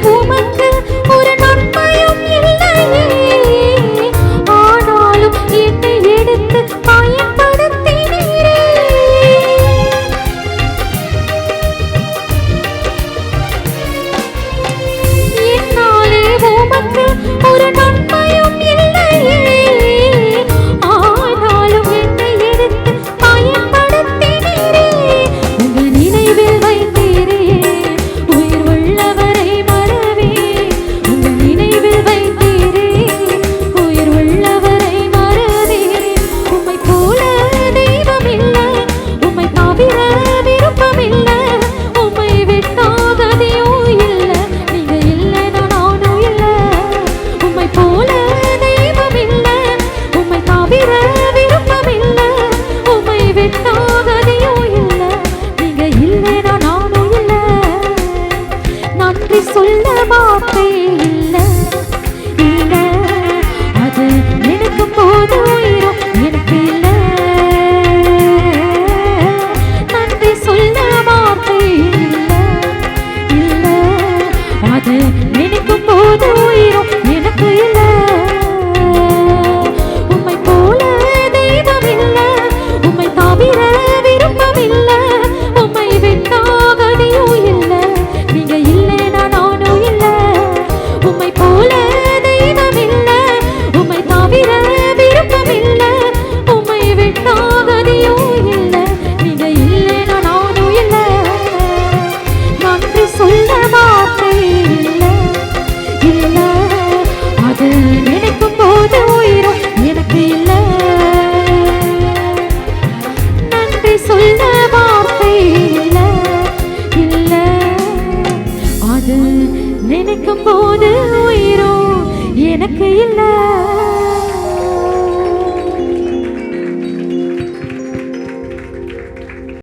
ಭೂಮಿ सुन बातें இருக்கும் போது உயிரும் எனக்கு இல்லை.